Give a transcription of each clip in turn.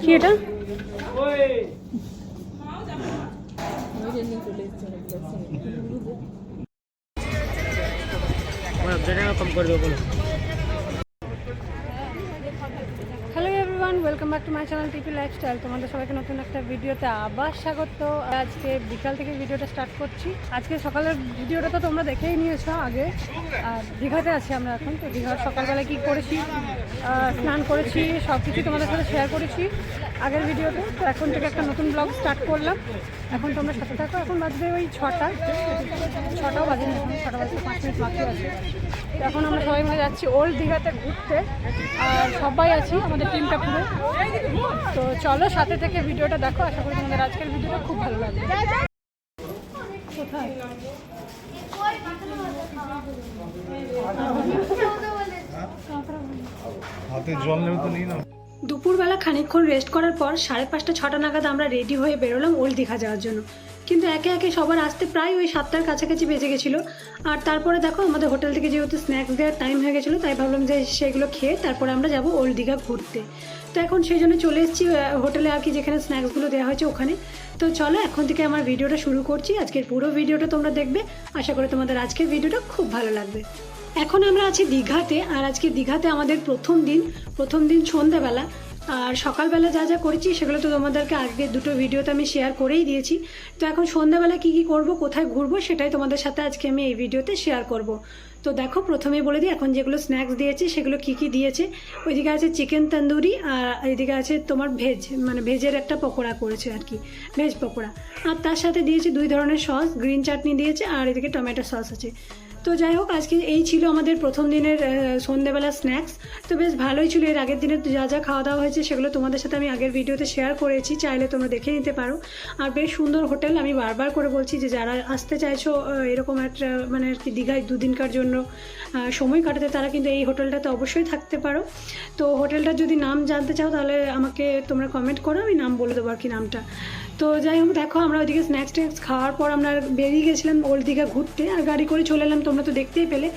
কি এটা কম করে দেবো everyone welcome back to my channel TP lifestyle তোমাদের সবাইকে নতুন একটা ভিডিওতে আবার স্বাগত। আজকে বিকাল থেকে ভিডিওটা স্টার্ট করছি। আজকে সকালের ভিডিওটা তো তোমরা দেখেই নিয়েছো আগে। আর দীঘাতে আছি আমরা এখন, তো দীঘার সকালবেলা কি করেছি? স্নান করেছি সব কিছু তোমাদের সাথে শেয়ার করেছি আগের ভিডিওতে। তো এখন থেকে একটা নতুন ব্লগ স্টার্ট করলাম। এখন তোমরা সাথে থাকো। এখন বাজবে ওই ছটা। ছটাও বাজে না এখন, ছটা বাজতে পাঁচ মিনিট বাকি আছে। এখন আমরা সবাই মিলে যাচ্ছি ওল্ড দীঘাতে ঘুরতে। আর সবাই আছি, আমাদের টিমটা পুরো তো চলো সাথে থেকে ভিডিওটা দেখো, আশা করি তোমাদের আজকের ভিডিওটা খুব ভালো লাগবে। হাতে জল নেবে তো নেই না দুপুরবেলা খানিকক্ষণ রেস্ট করার পর সাড়ে পাঁচটা, ছটা নাগাদ আমরা রেডি হয়ে বেরোলাম ওল্ড দীঘা যাওয়ার জন্য। কিন্তু একে একে সবার আসতে প্রায় ওই সাতটার কাছাকাছি বেজে গেছিল। আর তারপরে দেখো আমাদের হোটেল থেকে যেহেতু স্ন্যাক্স দেওয়ার টাইম হয়ে গেছিল, তাই ভাবলাম যে সেগুলো খেয়ে তারপরে আমরা যাব ওল্ড দীঘা ঘুরতে। তো এখন সেই জন্য চলে এসেছি হোটেলে আর কি যেখানে স্ন্যাক্সগুলো দেওয়া হয়েছে ওখানে। তো চলো এখন থেকে আমার ভিডিওটা শুরু করছি। আজকের পুরো ভিডিওটা তোমরা দেখবে। আশা করি তোমাদের আজকের ভিডিওটা খুব ভালো লাগবে। এখন আমরা আছি দীঘাতে, আর আজকে দীঘাতে আমাদের প্রথম দিন প্রথম দিন সন্ধ্যাবেলা। আর সকালবেলা যা যা করেছি, সেগুলো তো তোমাদেরকে আগে দুটো ভিডিওতে আমি শেয়ার করেই দিয়েছি। তো এখন সন্ধ্যাবেলা কি কি করব, কোথায় ঘুরবো, সেটাই তোমাদের সাথে আজকে আমি এই ভিডিওতে শেয়ার করব। তো দেখো, প্রথমেই বলে দিই, এখন যেগুলো স্ন্যাক্স দিয়েছে, সেগুলো কি কি দিয়েছে। ওইদিকে আছে চিকেন তন্দুরি আর এইদিকে আছে তোমার ভেজ মানে ভেজের একটা পকোড়া করেছে আর কি ভেজ পকোড়া। আর তার সাথে দিয়েছে দুই ধরনের সস গ্রিন চাটনি দিয়েছে, আর এদিকে টমেটো সস আছে। তো যাই হোক, আজকে এই ছিল আমাদের প্রথম দিনের সন্ধ্যেবেলা স্ন্যাক্স তো বেশ ভালোই ছিল, এর আগের দিনে যা যা খাওয়া দাওয়া হয়েছে সেগুলো তোমাদের সাথে আমি আগের ভিডিওতে শেয়ার করেছি, চাইলে তোমরা দেখে নিতে পারো। আর বেশ সুন্দর হোটেল, আমি বারবার করে বলছি যে যারা আসতে চাইছো এরকম একটা মানে আর কি দীঘায় দুদিনকার জন্য সময় কাটাতে, তারা কিন্তু এই হোটেলটাতে অবশ্যই থাকতে পারো। তো হোটেলটার যদি নাম জানতে চাও, তাহলে আমাকে তোমরা কমেন্ট করো, আমি নাম বলে দেবো আর কি নামটা। তো যাই হোক, দেখো আমরা ওইদিকে স্ন্যাক্স ট্যাক্স খাওয়ার পর আমরা বেরিয়ে গেছিলাম ওল্ড দীঘা ঘুরতে, আর গাড়ি করে চলে এলাম তোমরা তো দেখতেই পেলে।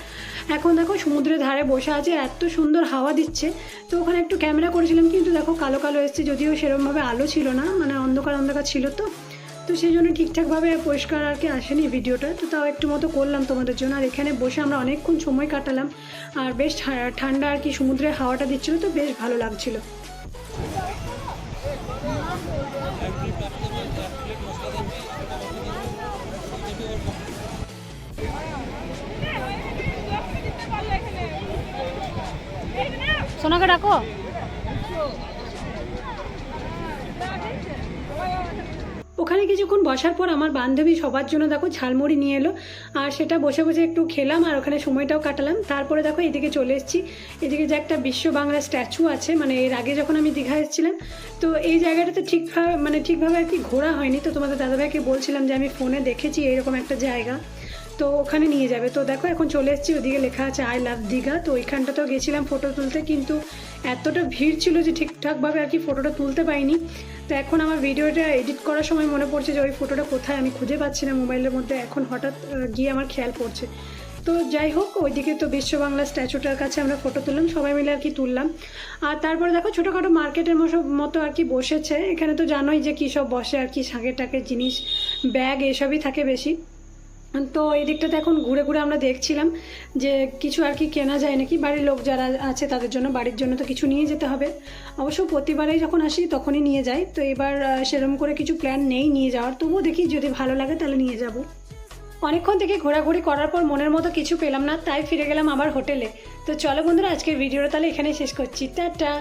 এখন দেখো সমুদ্রের ধারে বসে আছে, এত সুন্দর হাওয়া দিচ্ছে। তো ওখানে একটু ক্যামেরা করেছিলাম, কিন্তু দেখো কালো কালো এসছে, যদিও সেরকমভাবে আলো ছিল না মানে অন্ধকার অন্ধকার ছিল তো। তো সেই জন্য ঠিকঠাকভাবে পরিষ্কার আর কি আসেনি ভিডিওটা, তো তাও একটু মতো করলাম তোমাদের জন্য। আর এখানে বসে আমরা অনেকক্ষণ সময় কাটালাম, আর বেশ ঠান্ডা আর কি সমুদ্রের হাওয়াটা দিচ্ছিল, তো বেশ ভালো লাগছিল। সোনাকে ডাকো। ওখানে কিছুক্ষণ বসার পর আমার বান্ধবী সবার জন্য দেখো ঝালমুড়ি নিয়ে এলো। আর সেটা বসে বসে একটু খেলাম আর ওখানে সময়টাও কাটালাম। তারপরে দেখো এদিকে চলে এসেছি। এদিকে যে একটা বিশ্ব বাংলা স্ট্যাচু আছে মানে এর আগে যখন আমি দীঘা এসেছিলাম, তো এই জায়গাটাতে ঠিকভাবে মানে ঠিকভাবে আর কি ঘোরা হয়নি। তো তোমাদের দাদাভাইকে বলছিলাম যে আমি ফোনে দেখেছি এরকম একটা জায়গা। তো ওখানে নিয়ে যাবে। তো দেখো, এখন চলে এসেছি, ওদিকে লেখা আছে আই লাভ দীঘা তো ওইখানটাতেও গেছিলাম ফটো তুলতে, কিন্তু এতটা ভিড় ছিল যে ঠিকঠাকভাবে আর কি ফটোটা তুলতে পারিনি। তো এখন আমার ভিডিওটা এডিট করার সময় মনে পড়ছে যে ওই ফটোটা কোথায়, আমি খুঁজে পাচ্ছি না মোবাইলের মধ্যে। এখন হঠাৎ গিয়ে আমার খেয়াল পড়ছে। তো যাই হোক, ওইদিকে তো বিশ্ব বাংলা স্ট্যাচুটার কাছে আমরা ফটো তুললাম, সবাই মিলে আর কি তুললাম। আর তারপরে দেখো, ছোটোখাটো মার্কেটের মতো আর কি বসেছে। এখানে তো জানোই যে কী সব বসে আর কি শাঁকের টাকের জিনিস, ব্যাগ এসবই থাকে বেশি। তো এই দিকটাতে এখন ঘুরে ঘুরে আমরা দেখছিলাম যে কিছু আর কি কেনা যায় নাকি? বাড়ির লোক যারা আছে তাদের জন্য, বাড়ির জন্য তো কিছু নিয়ে যেতে হবে। অবশ্য প্রতিবারেই যখন আসি তখনই নিয়ে যাই। তো এবার সেরকম করে কিছু প্ল্যান নেই নিয়ে যাওয়ার। তবুও দেখি যদি ভালো লাগে তাহলে নিয়ে যাব। অনেকক্ষণ থেকে ঘোরাঘুরি করার পর মনের মতো কিছু পেলাম না, তাই ফিরে গেলাম আবার হোটেলে। তো চলো বন্ধুরা, আজকের ভিডিওটা তাহলে এখানেই শেষ করছি। টাটা!